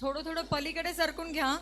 थोडं थोडं पलीकडे सरकून घ्या.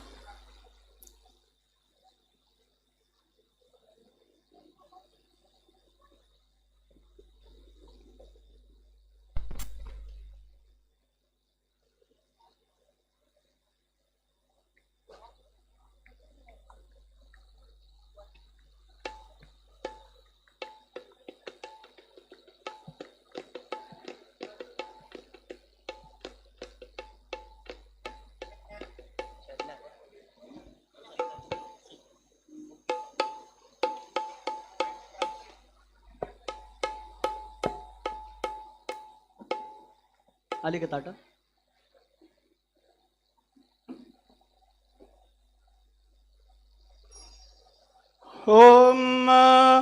आली का ताटं? ॐ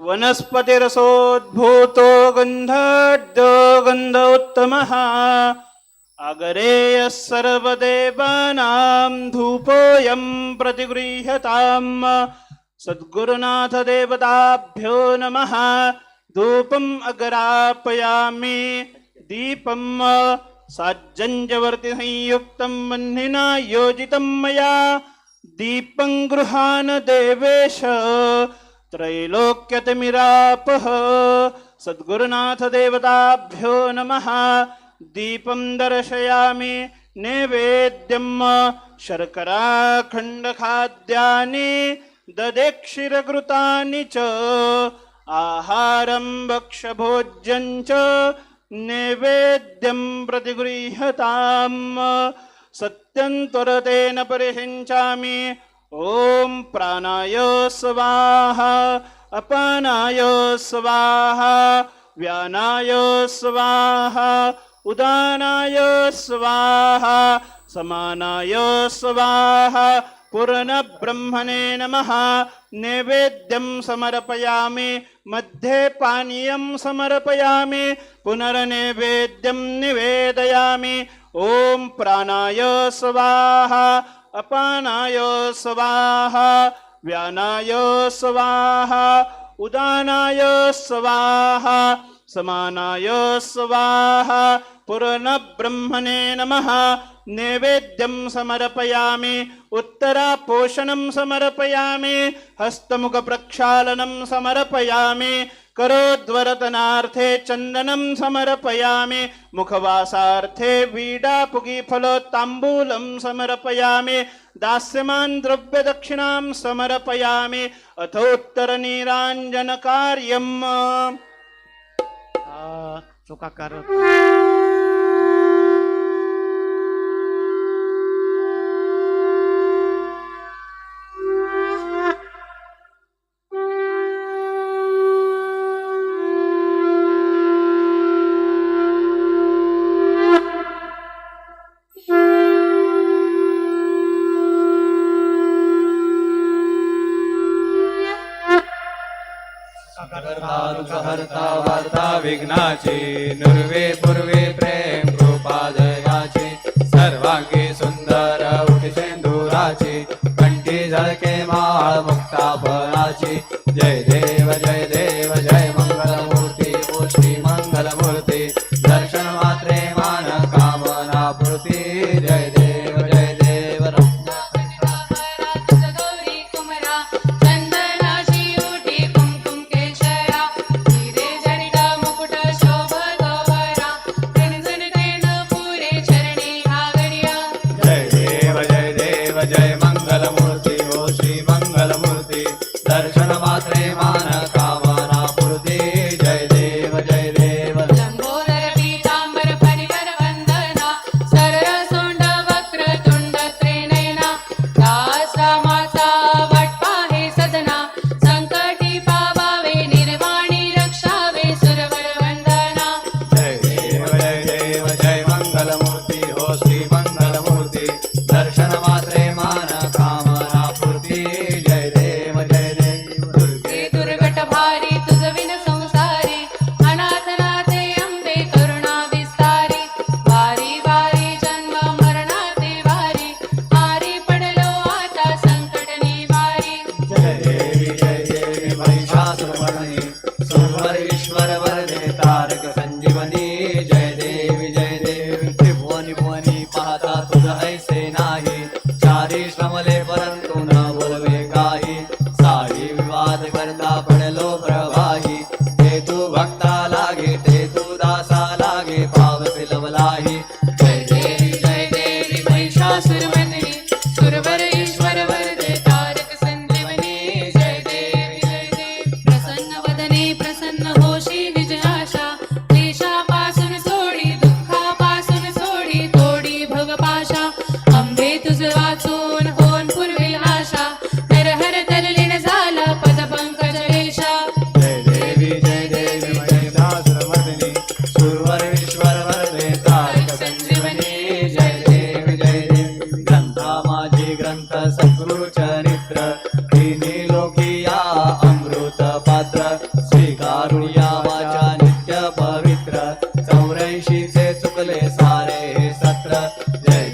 वनस्पतिरसोद्भूतो गन्धद्यो गन्ध उत्तमः अगरेयः सर्वदेवानां धूपोऽयं प्रतिगृह्यताम्। सद्गुरुनाथदेवताभ्यो नमः। धूपम् अग्रापयामि। दीपं साज्जञ्जवर्तिसंयुक्तं वह्निना योजितं मया दीपं गृहाण देवेश त्रैलोक्यतिमिरापः सद्गुरुनाथदेवताभ्यो नमः दीपं दर्शयामि नैवेद्यं शर्कराखण्डखाद्यानि ददेक्षिरघृतानि च आहारं भक्षभोज्यं च नैवेद्यं प्रतिगृह्यताम्। सत्यं त्वरतेन परिषिञ्चामि ॐ प्राणाय स्वाहा अपानाय स्वाहा व्यानाय स्वाहा उदानाय स्वाहा समानाय स्वाहा पूर्णब्रह्मणे नमः। नैवेद्यं समर्पयामि मध्ये पानीयं समर्पयामि पुनर्नैवेद्यं निवेदयामि। ॐ प्राणाय स्वाहा अपानाय स्वाहा व्यानाय स्वाहा उदानाय स्वाहा समानाय स्वाहा पूर्णब्रह्मणे नमः। नैवेद्यं समर्पयामि उत्तरापोषणं समर्पयामि हस्तमुखप्रक्षालनं समर्पयामि करोद्वरतनार्थे चन्दनं समर्पयामि मुखवासार्थे वीडापुगीफलोत्ताम्बूलं समर्पयामि दास्यमान् द्रव्यदक्षिणां समर्पयामि अथोत्तरनीराञ्जनकार्यम्। आ, वार्ता नुर्वे पूर्वे प्रेम कृपा दयाची सर्वांगी सुंदर उठ सिंधुराची कंठी झळके माळ मुक्ता फळाची जय जय ईश्वर वरदे तारक Yatra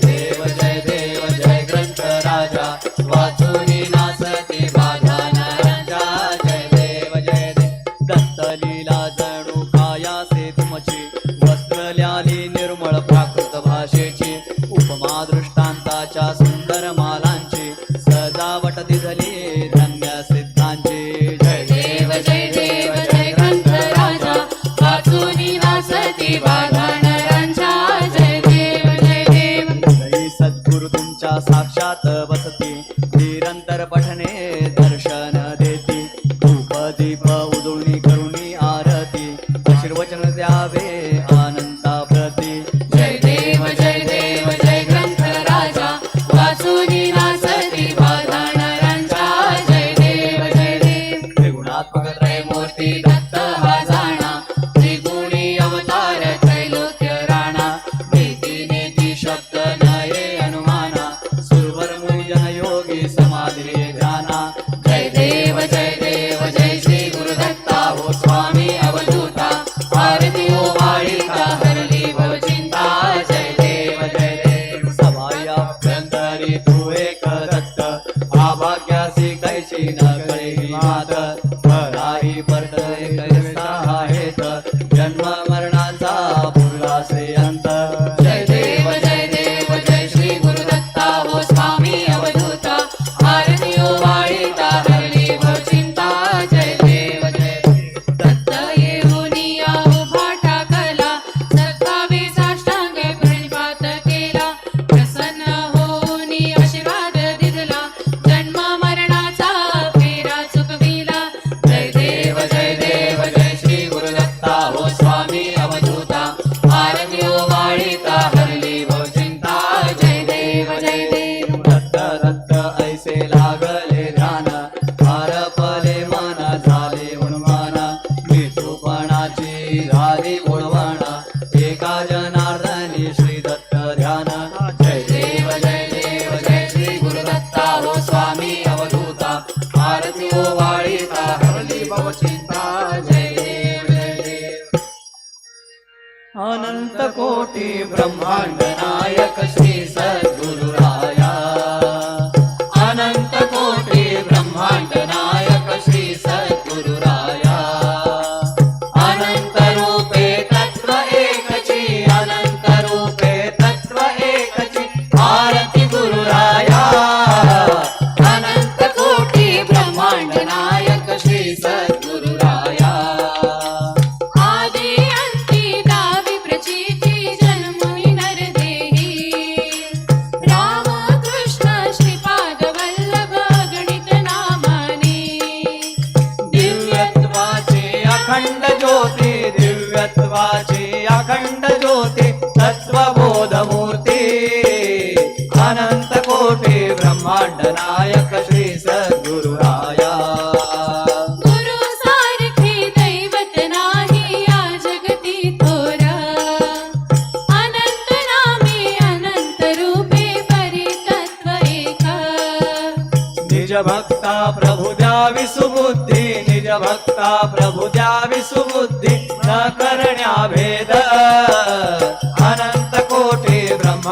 समाधि ब्रह्माण्ड तत्त्वबोधमूर्ति अनन्तकोटि ब्रह्माण्डनायक श्री सद्गुरुराया। गुरु सारखे दैवत नाही या जगती थोरा। अनंत नामे अनंत निज भक्ता प्रभु द्यावी निज भक्ता प्रभु द्यावी न करण्या भेद।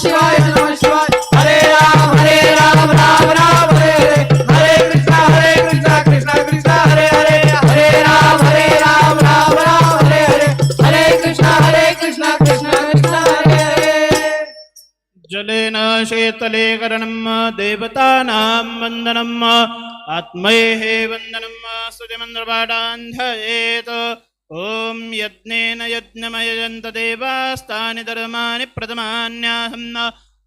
शिवाय नमः शिवाय. हरे राम हरे राम राम राम हरे हरे. हरे कृष्णा हरे कृष्णा कृष्णा कृष्णा. हरे हरे हरे राम हरे राम राम राम हरे हरे. हरे कृष्णा हरे कृष्णा कृष्णा कृष्णा हरे हरे. जलेन शीतलीकरणं देवतानां वन्दनम्। आत्मैः वन्दनं स्तुतिमन्त्रपाठान्धयेत् ॐ यज्ञेन यज्ञमयजन्त देवास्तानि धर्माणि प्रथमान्याहं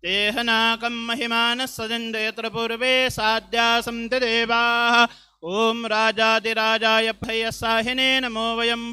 देहनाकं महिमानः सजन्त यत्र पूर्वे साध्या सन्ति देवाः। ॐ राजादिराजाय भयसाहिने नमो वयं वै